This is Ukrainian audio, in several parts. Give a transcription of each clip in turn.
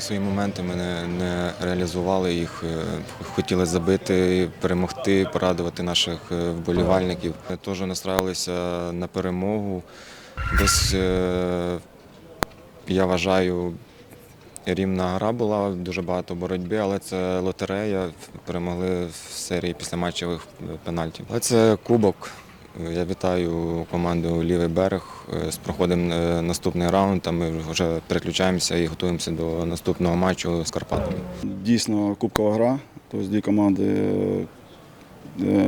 свої моменти, ми не, не реалізували їх. Е, Хотіли забити, перемогти, порадувати наших е, вболівальників. Ми теж настраювалися на перемогу. Десь е, я вважаю, рівна гра була, дуже багато боротьби, але це лотерея. Перемогли в серії післяматчевих пенальтів. Але це кубок. Я вітаю команду Лівий берег Проходимо з проходом е, наступний раунд. А ми вже переключаємося і готуємося до наступного матчу з Карпатами. Дійсно кубкова гра. Тобто дві команди е,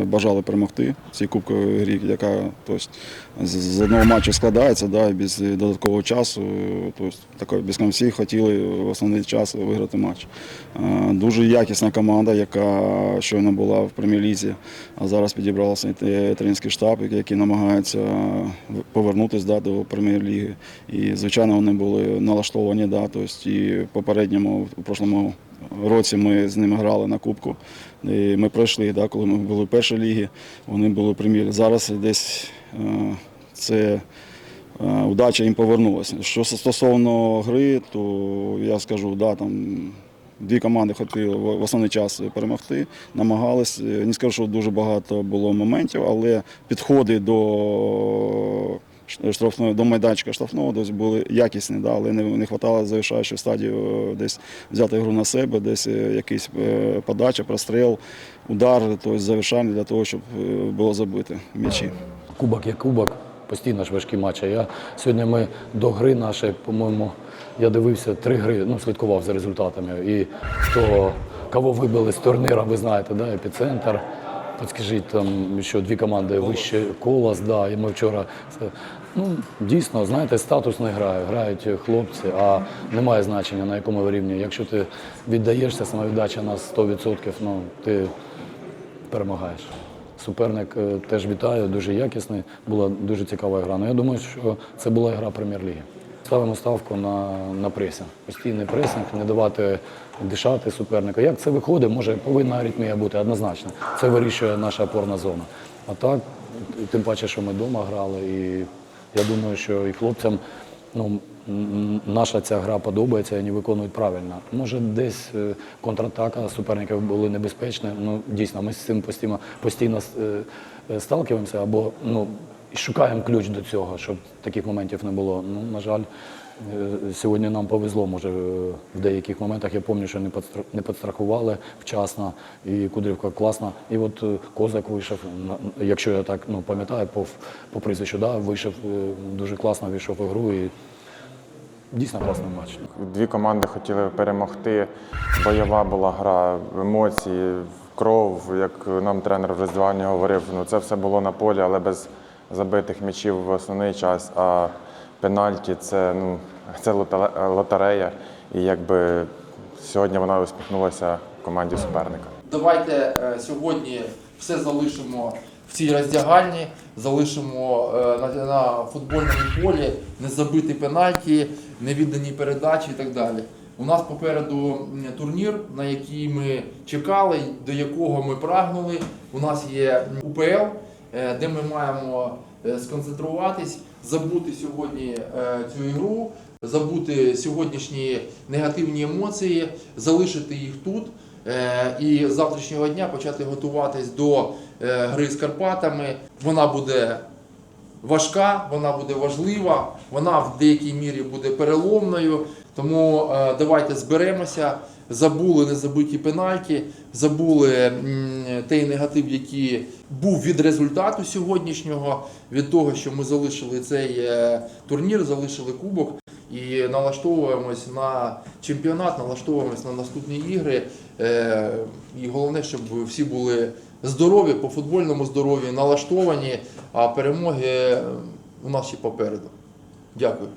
бажали перемогти цій кубковій грі, яка тобто, з- одного матчу складається, да, без додаткового часу. Тобто, тако, без всі хотіли в основний час виграти матч. Е, Дуже якісна команда, яка щойно була в прем'єр-лізі, а зараз підібрався і тренерський штаб, який намагається повернутися да, до прем'єр-ліги. І, звичайно, вони були налаштовані. Да, тобто, і попередньому, у прошлому році ми з ними грали на Кубку. І ми пройшли, да, коли ми були в першій лігі, вони були в прем'єр. Зараз десь е, це е, удача їм повернулася. Що стосовно гри, то я скажу, да, там дві команди хотіли в основний час перемогти, намагались. Не скажу, що дуже багато було моментів, але підходи до штрафної до майданчика штрафного десь були якісні, да, але не, не вистачало завершаючої стадії е, десь взяти гру на себе, десь е, якийсь е, подача, простріл, удар, тобто завершання для того, щоб було забити м'ячі. Кубок є кубок, постійно ж важкі матчі. Я, сьогодні ми до гри нашої, по-моєму, я дивився три гри, ну, слідкував за результатами. І хто, кого вибили з турніру, ви знаєте, да, епіцентр. Підскажіть, там що дві команди вище колос, да, і ми вчора. Ну, дійсно, знаєте, статус не грає, грають хлопці, а немає значення на якому рівні. Якщо ти віддаєшся, самовіддача на 100%, ну, ти перемагаєш. Суперник е, теж вітаю, дуже якісний. Була дуже цікава гра. Ну, я думаю, що це була гра прем'єр-ліги. Ставимо ставку на, на пресінг. Постійний пресинг, не давати дишати супернику. Як це виходить, може повинна аритмія бути однозначно. Це вирішує наша опорна зона. А так, тим паче, що ми вдома грали, і я думаю, що і хлопцям ну, наша ця гра подобається, і вони виконують правильно. Може, десь е, контратака суперників були небезпечні. Ну, дійсно, ми з цим постійно, постійно е, е, сталкиваємося або ну, і шукаємо ключ до цього, щоб таких моментів не було. Ну, на жаль, е, сьогодні нам повезло, може, е, в деяких моментах. Я пам'ятаю, що не підстрахували вчасно, і Кудрівка класна. І от е, Козак вийшов, якщо я так ну, пам'ятаю, по, по прізвищу, да, вийшов дуже класно, вийшов в ігру. І дійсно класний матч. Дві команди хотіли перемогти. Бойова була гра, емоції, кров, як нам тренер в роздівальні говорив. Ну це все було на полі, але без забитих м'ячів в основний час. А пенальті це ну це лотерея. І якби сьогодні вона усміхнулася команді суперника. Давайте е, сьогодні все залишимо в цій роздягальні, залишимо е, на, на футбольному полі, не забиті пенальті, невіддані передачі і так далі. У нас попереду турнір, на який ми чекали, до якого ми прагнули. У нас є УПЛ, де ми маємо е, сконцентруватись, забути сьогодні е, цю ігру, забути сьогоднішні негативні емоції, залишити їх тут. Е, І з завтрашнього дня почати готуватись до е, гри з Карпатами. Вона буде важка, вона буде важлива, вона в деякій мірі буде переломною. Тому е, давайте зберемося. Забули незабиті пенальті, забули той негатив, який був від результату сьогоднішнього, від того, що ми залишили цей е, турнір, залишили кубок і налаштовуємось на чемпіонат, налаштовуємось на наступні ігри. Е, І головне, щоб всі були здорові, по футбольному здоров'ю, налаштовані, а перемоги е, у нас ще попереду. Дякую.